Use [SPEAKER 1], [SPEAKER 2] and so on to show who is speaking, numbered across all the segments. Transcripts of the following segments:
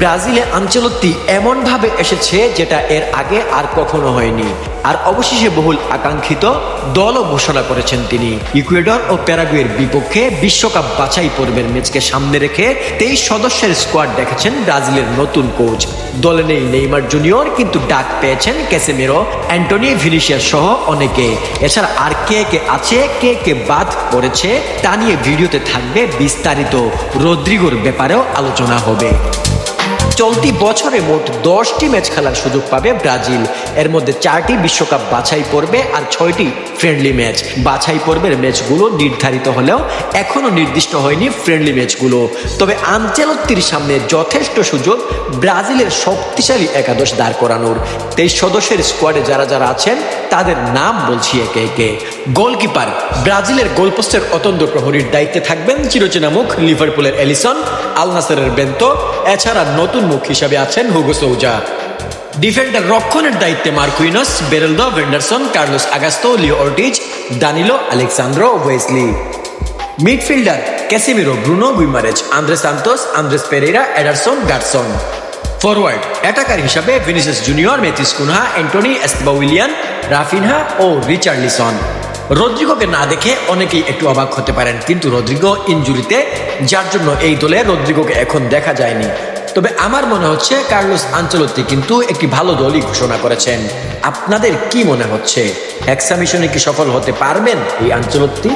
[SPEAKER 1] ব্রাজিলে আঞ্চলত্তি এমনভাবে এসেছে যেটা এর আগে আর কখনো হয়নি। আর অবশেষে বহুল আকাঙ্ক্ষিত দলও ঘোষণা করেছেন তিনি। ইকুয়েডর ও প্যারাগুয়ের বিপক্ষে বিশ্বকাপ বাছাই পর্বের ম্যাচকে সামনে রেখে তেইশ সদস্যের স্কোয়াড দেখেছেন ব্রাজিলের নতুন কোচ। দলে নেই নেইমার জুনিয়র, কিন্তু ডাক পেয়েছেন ক্যাসেমেরো, অ্যান্টনি ভিনিসিয়াস সহ অনেকে। এছাড়া আর কে কে আছে, কে কে বাদ পড়েছে, তা নিয়ে ভিডিওতে থাকবে বিস্তারিত। রদ্রিগোর ব্যাপারেও আলোচনা হবে। চলতি বছরে মোট দশটি ম্যাচ খেলার সুযোগ পাবে ব্রাজিল। এর মধ্যে চারটি বিশ্বকাপ বাছাই পর্বে আর ছয়টি ফ্রেন্ডলি ম্যাচ বাছাই পর্বের ম্যাচগুলো নির্ধারিত হলেও এখনও নির্দিষ্ট হয়নি ফ্রেন্ডলি ম্যাচগুলো তবে আঞ্চেলত্তির সামনে যথেষ্ট সুযোগ ব্রাজিলের শক্তিশালী একাদশ দাঁড় করানোর। তেইশ সদস্যের স্কোয়াডে যারা যারা আছেন তাদের নাম বলছি একে একে। গোলকিপার, ব্রাজিলের গোলপোস্টের অতন্ত্র প্রহরীর দায়িত্বে থাকবেন চিরচেনা মুখ লিভারপুলের এলিসন আল নাসারের বেন্তো, এছাড়া নতুন মুখ হিসাবে আছেন হুগো সৌজা। ডিফেন্ডার রক্ষণের দায়িত্বে Marquinhos Beraldo, Vanderson, Carlos Augusto, Leo Ortiz, Danilo, Alexsandro, Wesley. Midfielder Casemiro, Bruno Guimaraes, Andre Santos, Andreas Pereira Ederson, Gerson. Forward attacker হিসাবে Vinicius Junior Matheus Cunha Antony Estevao Willian Raphinha ও Richarlison রদ্রিগোকে না দেখে অনেকেই একটু অবাক হতে পারেন, কিন্তু রদ্রিগো ইনজুরিতে, যার জন্য এই দলে রদ্রিগোকে এখন দেখা যায়নি। তবে আমার মনে হচ্ছে কার্লোস আঞ্চলত্তি কিন্তু একটি ভালো দলই ঘোষণা করেছেন। আপনাদের কি মনে হচ্ছে? মিশনে কি সফল হতে পারবেন এই আঞ্চলত্তি?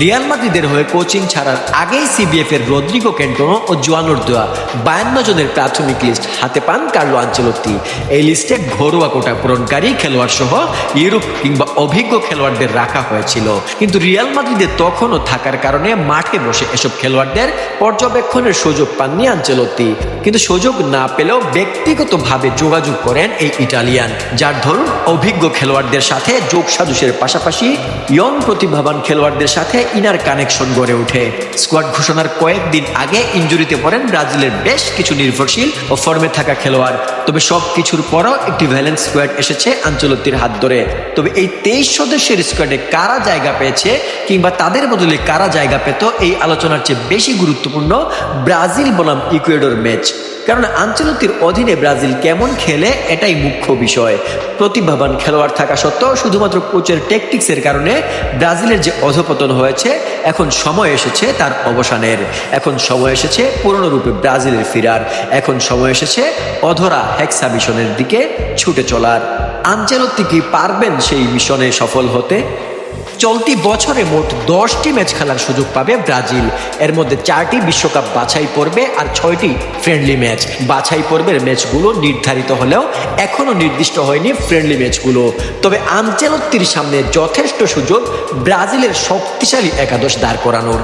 [SPEAKER 1] রিয়াল মাদ্রিদের হয়ে কোচিং ছাড়ার আগেই সিবিএফ এর রদ্রিগো ক্যান্টোনো ও জোয়ানোর দোয়া বায়ান্ন জনের প্রাথমিক লিস্ট হাতে পান কার্লো আঞ্চলত্তি। এই লিস্টে ঘরোয়া কোটা পূরণকারী খেলোয়াড় সহ ইউরোপ কিংবা অভিজ্ঞ খেলোয়াড়দের রাখা হয়েছিল। কিন্তু রিয়াল মাদ্রিদে তখনও থাকার কারণে মাঠে বসে এসব খেলোয়াড়দের পর্যবেক্ষণের সুযোগ পাননি আঞ্চলত্তি। কিন্তু সুযোগ না পেলেও ব্যক্তিগতভাবে যোগাযোগ করেন এই ইটালিয়ান, যার ধরুন অভিজ্ঞ খেলোয়াড়দের সাথে যোগ সাজুসের পাশাপাশি ইয়ং প্রতিভাবান খেলোয়াড়দের সাথে ইনার কানেকশন গড়ে ওঠে। স্কোয়াড ঘোষণার কয়েকদিন আগে ইঞ্জুরিতে পড়েন ব্রাজিলের বেশ কিছু নির্ভরশীল ও ফর্মে থাকা খেলোয়াড়। তবে সব কিছুর পরও একটি ভ্যালেন্স স্কোয়াড এসেছে আঞ্চলতির হাত ধরে। তবে এই তেইশ সদস্যের স্কোয়াডে কারা জায়গা পেয়েছে কিংবা তাদের বদলে কারা জায়গা পেত, এই আলোচনার চেয়ে বেশি গুরুত্বপূর্ণ ব্রাজিল বনাম ইকুয়েডর ম্যাচ। কারণ আঞ্চলতির অধীনে ব্রাজিল কেমন খেলে এটাই মুখ্য বিষয়। প্রতিভাবান খেলোয়াড় থাকা সত্ত্বেও শুধুমাত্র কোচের টেকটিক্সের কারণে ব্রাজিলের যে অধপতন হয়েছে, এখন সময় এসেছে তার অবসানের। এখন সময় এসেছে পুরনো রূপে ব্রাজিলের ফিরার। এখন সময় এসেছে অধরা হেক্সা মিশনের দিকে ছুটে চলার। আঞ্চলতি কি পারবেন সেই মিশনে সফল হতে? চলতি বছরে মোট দশটি ম্যাচ খেলার সুযোগ পাবে ব্রাজিল। এর মধ্যে চারটি বিশ্বকাপ বাছাই পর্বে আর ছয়টি ফ্রেন্ডলি ম্যাচ। বাছাই পর্বের ম্যাচগুলো নির্ধারিত হলেও এখনও নির্দিষ্ট হয়নি ফ্রেন্ডলি ম্যাচগুলো। তবে আঞ্চেলত্তির সামনে যথেষ্ট সুযোগ ব্রাজিলের শক্তিশালী একাদশ দাঁড় করানোর।